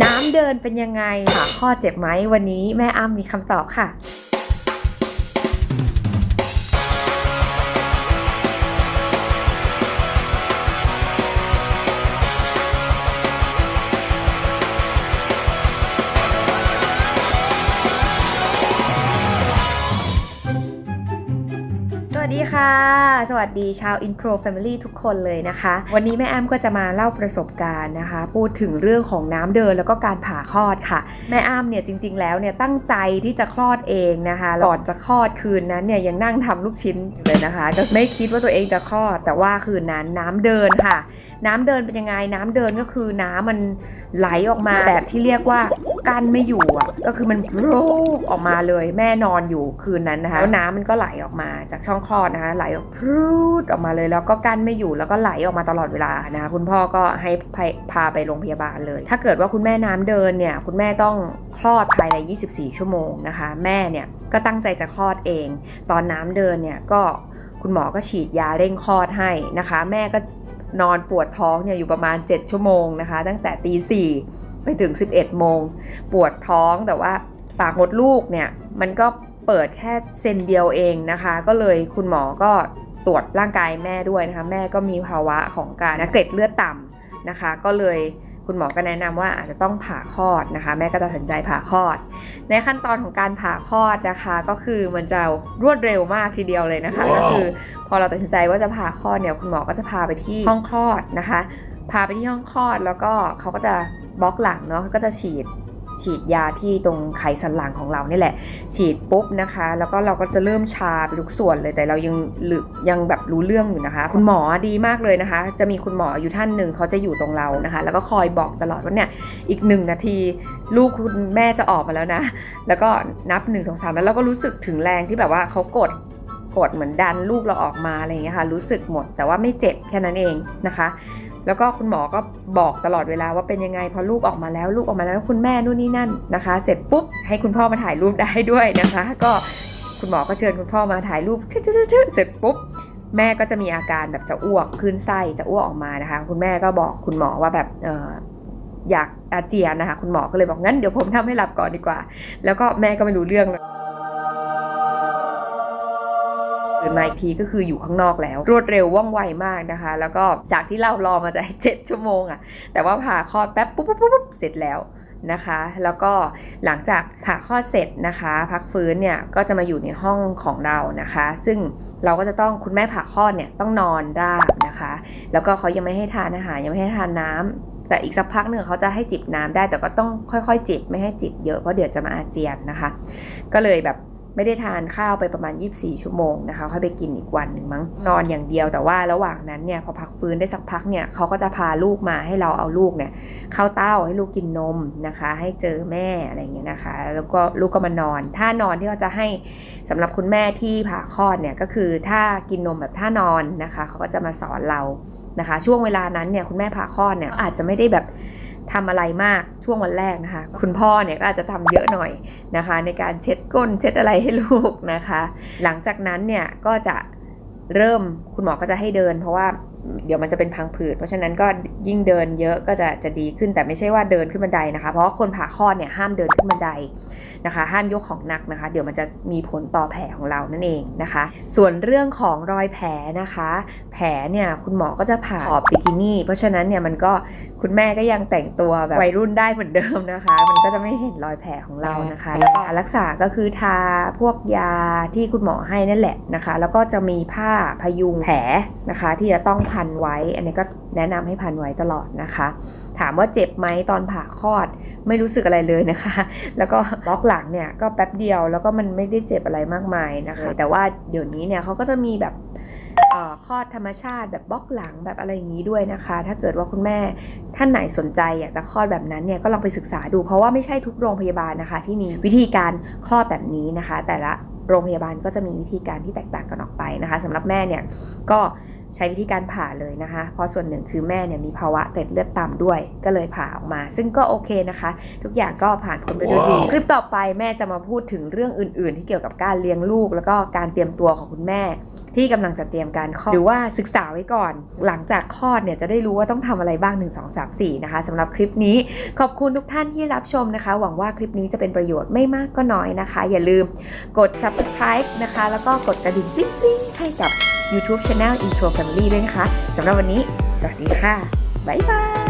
น้ำเดินเป็นยังไงค่ะข้อเจ็บไหมวันนี้แม่อ้ำมีคำตอบค่ะ ดีค่ะ สวัสดีชาว Intro Family ทุกคนเลยนะคะ วันนี้แม่แอมก็จะมาเล่าประสบการณ์นะคะ พูดถึงเรื่องของน้ำเดินแล้วก็การผ่าคลอดค่ะ แม่อ้ำเนี่ยจริง ๆ แล้วเนี่ยตั้งใจที่จะคลอดเองนะคะก่อนจะคลอดคืนนั้นเนี่ยยังนั่งทำลูกชิ้นอยู่เลยนะคะก็ไม่คิดว่าตัวเองจะคลอด แต่ว่าคืนนั้นน้ำเดินค่ะ น้ำเดินเป็นยังไงน้ำเดินก็คือน้ำมันไหลออกมาแบบที่เรียกว่ากั้นไม่อยู่อะก็คือมันโรกออกมาเลยแม่นอนอยู่คืนนั้นนะคะแล้วน้ำมันก็ไหลออกมาจากช่องคลอดนะคะไหลออกพรูดออกมาเลย แล้วก็กั้นไม่อยู่แล้วก็ไหลออกมาตลอดเวลานะคะคุณพ่อก็ให้พาไปโรงพยาบาลเลย ถ้าเกิดว่าคุณแม่น้ำเดินเนี่ยคุณแม่ต้องคลอดภายใน 24 ชั่วโมงนะคะ แม่เนี่ยก็ตั้งใจจะคลอดเอง ตอนน้ำเดินเนี่ยก็คุณหมอก็ฉีดยาเร่งคลอดให้นะคะ แม่ก็นอนปวดท้องเนี่ยอยู่ประมาณ 7 ชั่วโมงนะคะ ตั้งแต่ตีสี่ไปถึง 11 โมง ปวดท้องแต่ว่าปากมดลูกเนี่ยมันก็ เปิดแค่เซนเดียวเองนะคะ ก็เลยคุณหมอก็ตรวจร่างกายแม่ด้วยนะคะ แม่ก็มีภาวะของการเกล็ดเลือดต่ำนะคะ ก็เลยคุณหมอก็แนะนำว่าอาจจะต้องผ่าคลอดนะคะ แม่ก็ตัดสินใจผ่าคลอด ในขั้นตอนของการผ่าคลอดนะคะ ก็คือมันจะรวดเร็วมากทีเดียวเลยนะคะก็คือพอเราตัดสินใจว่าจะผ่าคลอดเนี่ยคุณหมอก็จะพาไปที่ห้องคลอดนะคะ พาไปที่ห้องคลอดแล้วก็เขาก็จะบล็อกหลังเนาะก็จะฉีด ฉีดยาที่ตรงไขสันหลังของเรานี่แหละ ฉีดปุ๊บนะคะ แล้วก็เราก็จะเริ่มชาไปทุกส่วนเลยแต่เรายังยังแบบรู้เรื่องอยู่นะคะ คุณหมอดีมากเลยนะคะ จะมีคุณหมออยู่ท่านหนึ่งเขาจะอยู่ตรงเรานะคะ แล้วก็คอยบอกตลอดว่าเนี่ยอีกหนึ่งนาที ลูกคุณแม่จะออกมาแล้วนะ แล้วก็นับ1นึสองสามแล้วเราก็รู้สึกถึงแรงที่แบบว่าเขากด กดเหมือนดันลูกเราออกมาอะไรอย่างเงี้ยค่ะรู้สึกหมดแต่ว่าไม่เจ็บแค่นั้นเองนะคะ แล้วก็คุณหมอก็บอกตลอดเวลาว่าเป็นยังไงพอลูกออกมาแล้วลูกออกมาแล้วคุณแม่นู่นนี่นั่นนะคะ เสร็จปุ๊บให้คุณพ่อมาถ่ายรูปได้ด้วยนะคะ ก็คุณหมอก็เชิญคุณพ่อมาถ่ายรูปชึชึๆๆๆเสร็จปุ๊บแม่ก็จะมีอาการแบบจะอ้วกคลื่นไส้จะอ้วกออกมานะคะ คุณแม่ก็บอกคุณหมอว่าแบบเอออยากอาเจียนนะคะ คุณหมอก็เลยบอกงั้นเดี๋ยวผมทำให้หลับก่อนดีกว่า แล้วก็แม่ก็ไม่รู้เรื่องเลย ตื่นมาอีกทีก็คืออยู่ข้างนอกแล้ว รวดเร็วว่องไวมากนะคะ แล้วก็จากที่เรารอมาจะเจ็ดชั่วโมงอะแต่ว่าผ่าคลอดแป๊บปุ๊บปุ๊บปุ๊บเสร็จแล้วนะคะ แล้วก็หลังจากผ่าคลอดเสร็จนะคะ พักฟื้นเนี่ยก็จะมาอยู่ในห้องของเรานะคะ ซึ่งเราก็จะต้องคุณแม่ผ่าคลอดเนี่ยต้องนอนราบนะคะ แล้วก็เขายังไม่ให้ทานอาหารยังไม่ให้ทานน้ำแต่อีกสักพักหนึ่งเขาจะให้จิบน้ำได้แต่ก็ต้องค่อยๆ จิบไม่ให้จิบเยอะเพราะเดี๋ยวจะมาอาเจียนนะคะ ก็เลยแบบ ไม่ได้ทานข้าวไปประมาณ 24 ชั่วโมงนะคะค่อยไปกินอีกวันหนึ่งมั้งนอนอย่างเดียวแต่ว่าระหว่างนั้นเนี่ยพอพักฟื้นได้สักพักเนี่ยเขาก็จะพาลูกมาให้เราเอาลูกเนี่ยเข้าเต้าให้ลูกกินนมนะคะ ให้เจอแม่อะไรอย่างเงี้ยนะคะ แล้วก็ลูกก็มานอนท่านอนที่เขาจะให้สำหรับคุณแม่ที่ผ่าคลอดเนี่ยก็คือถ้ากินนมแบบท่านอนนะคะเขาก็จะมาสอนเรานะคะ ช่วงเวลานั้นเนี่ยคุณแม่ผ่าคลอดเนี่ยอาจจะไม่ได้แบบ ทำอะไรมากช่วงวันแรกนะคะ คุณพ่อเนี่ยก็อาจจะทำเยอะหน่อยนะคะ ในการเช็ดก้นเช็ดอะไรให้ลูกนะคะ หลังจากนั้นเนี่ยก็จะเริ่มคุณหมอก็จะให้เดิน เพราะว่าเดี๋ยวมันจะเป็นพังผืดเพราะฉะนั้นก็ยิ่งเดินเยอะก็จะจะดีขึ้นแต่ไม่ใช่ว่าเดินขึ้นบันไดนะคะ เพราะคนผ่าคลอดเนี่ยห้ามเดินขึ้นบันไดนะคะ ห้ามยกของหนักนะคะ เดี๋ยวมันจะมีผลต่อแผลของเรานั่นเองนะคะ ส่วนเรื่องของรอยแผลนะคะ แผลเนี่ยคุณหมอก็จะผ่าขอบบิกินี่ เพราะฉะนั้นเนี่ยมันก็ คุณแม่ก็ยังแต่งตัวแบบวัยรุ่นได้เหมือนเดิมนะคะ มันก็จะไม่เห็นรอยแผลของเรานะคะแล้วก็รักษาก็คือทาพวกยาที่คุณหมอให้นั่นแหละนะคะ แล้วก็จะมีผ้าพยุงแผลนะคะ ที่จะต้องพันไว้ อันนี้ก็แนะนำให้พันไว้ตลอดนะคะ ถามว่าเจ็บไหมตอนผ่าคลอดไม่รู้สึกอะไรเลยนะคะ แล้วก็บล็อกหลังเนี่ยก็แป๊บเดียวแล้วก็มันไม่ได้เจ็บอะไรมากมายนะคะ แต่ว่าเดี๋ยวนี้เนี่ยเขาก็จะมีแบบเอ่อ คลอดธรรมชาติแบบบล็อกหลังแบบอะไรอย่างนี้ด้วยนะคะ ถ้าเกิดว่าคุณแม่ท่านไหนสนใจอยากจะคลอดแบบนั้นเนี่ยก็ลองไปศึกษาดู เพราะว่าไม่ใช่ทุกโรงพยาบาลนะคะ ที่มีวิธีการคลอดแบบนี้นะคะ แต่ละโรงพยาบาลก็จะมีวิธีการที่แตกต่างกันออกไปนะคะสำหรับแม่เนี่ยก็ ใช้วิธีการผ่าเลยนะคะ เพราะส่วนหนึ่งคือแม่เนี่ยมีภาวะเกล็ดเลือดต่ำด้วย ก็เลยผ่าออกมา ซึ่งก็โอเคนะคะ ทุกอย่างก็ผ่านพ้นไปด้วยดี คลิปต่อไปแม่จะมาพูดถึงเรื่องอื่น ๆ ที่เกี่ยวกับการเลี้ยงลูก แล้วก็การเตรียมตัวของคุณแม่ ที่กำลังจะเตรียมการคลอด หรือว่าศึกษาไว้ก่อน หลังจากคลอดเนี่ยจะได้รู้ว่าต้องทำอะไรบ้าง 1 2 3 4 นะคะสำหรับคลิปนี้ ขอบคุณทุกท่านที่รับชมนะคะ หวังว่าคลิปนี้จะเป็นประโยชน์ไม่มากก็น้อยนะคะ อย่าลืมกด subscribe นะคะ แล้วก็กดกระดิ่งปิ๊งๆให้กับ YouTube Channel Intro Family ด้วยนะคะสำหรับวันนี้ สวัสดีค่ะ บ๊ายบาย